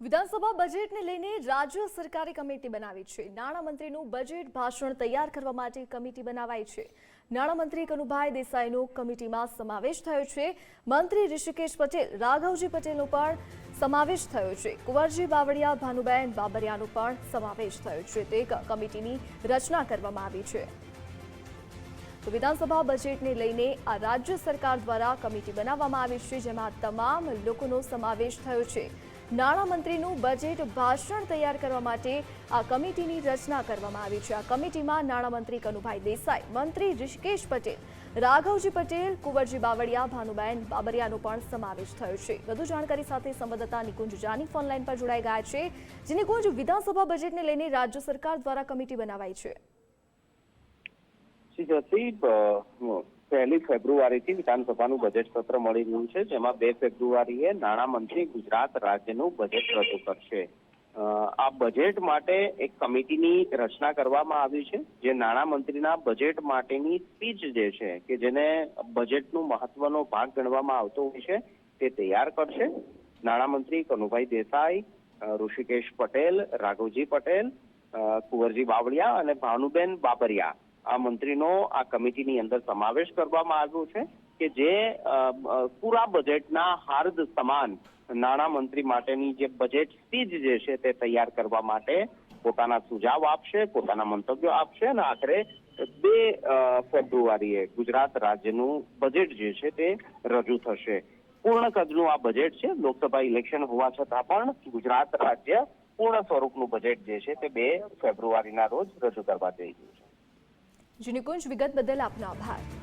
વિધાનસભા બજેટને લઈને રાજ્ય સરકારે કમિટી બનાવી છે. નાણામંત્રીનું બજેટ ભાષણ તૈયાર કરવા માટે કમિટી બનાવાઈ છે. નાણામંત્રી કનુભાઈ દેસાઈનો કમિટીમાં સમાવેશ થયો છે. મંત્રી ઋષિકેશ પટેલ, રાઘવજી પટેલનો પણ સમાવેશ થયો છે. કુંવરજી બાવળિયા, ભાનુબેન બાબરિયાનો પણ સમાવેશ થયો છે. તે કમિટીની રચના કરવામાં આવી છે. તો વિધાનસભા બજેટને લઈને આ રાજ્ય સરકાર દ્વારા કમિટી બનાવવામાં આવી છે, જેમાં તમામ લોકોનો સમાવેશ થયો છે. નાણામંત્રીનું બજેટ ભાષણ તૈયાર કરવા માટે આ કમિટીની રચના કરવામાં આવી છે. આ કમિટીમાં નાણામંત્રી કનુભાઈ દેસાઈ, મંત્રી ઋષિકેશ પટેલ, રાઘવજી પટેલ, કુંવરજી બાવળિયા, ભાનુબેન બાબરિયાનો પણ સમાવેશ થયો છે. વધુ જાણકારી સાથે સંવાદદાતા નિકુંજ જાની ફોનલાઈન પર જોડાઈ ગયા છે, જે નિકુંજ વિધાનસભા બજેટને લઈને રાજ્ય સરકાર દ્વારા કમિટી બનાવાઈ છે. શ્રી જયદીપ પહેલી ફેબ્રુઆરીથી વિધાનસભાનું બજેટ સત્ર મળી રહ્યું છે, જેમાં બે ફેબ્રુઆરીએ નાણામંત્રી ગુજરાત રાજ્યનું બજેટ રજૂ કરશે. આ બજેટ માટે એક કમિટીની રચના કરવામાં આવી છે, જે નાણામંત્રીના બજેટ માટેની સ્પીચ જે છે, કે જેને બજેટનું મહત્વનો ભાગ ગણવામાં આવતો હોય છે, તે તૈયાર કરશે. નાણામંત્રી કનુભાઈ દેસાઈ ઋષિકેશ પટેલ, રાઘવજી પટેલ કુંવરજી બાવળિયા અને ભાનુબેન બાબરિયા. આ મંત્રીનો આ કમિટીની અંદર સમાવેશ કરવામાં આવ્યો છે કે જે પૂરા બજેટના હાર્દ સમાન નાણામંત્રી માટેની જે બજેટ સ્પીચ જે છે તે તૈયાર કરવા માટે પોતાના સુઝાવ આપશે, પોતાના મંતવ્યો આપશે અને આખરે બે ફેબ્રુઆરીએ ગુજરાત રાજ્યનું બજેટ જે છે તે રજૂ થશે. પૂર્ણ કદનું આ બજેટ છે, લોકસભા ઇલેક્શન હોવા છતાં પણ ગુજરાત રાજ્ય પૂર્ણ સ્વરૂપનું બજેટ જે છે તે બે ફેબ્રુઆરીના રોજ રજૂ કરવા જઈ રહ્યું છે. જે નિકુંજ વિગત બદલ આપનો આભાર.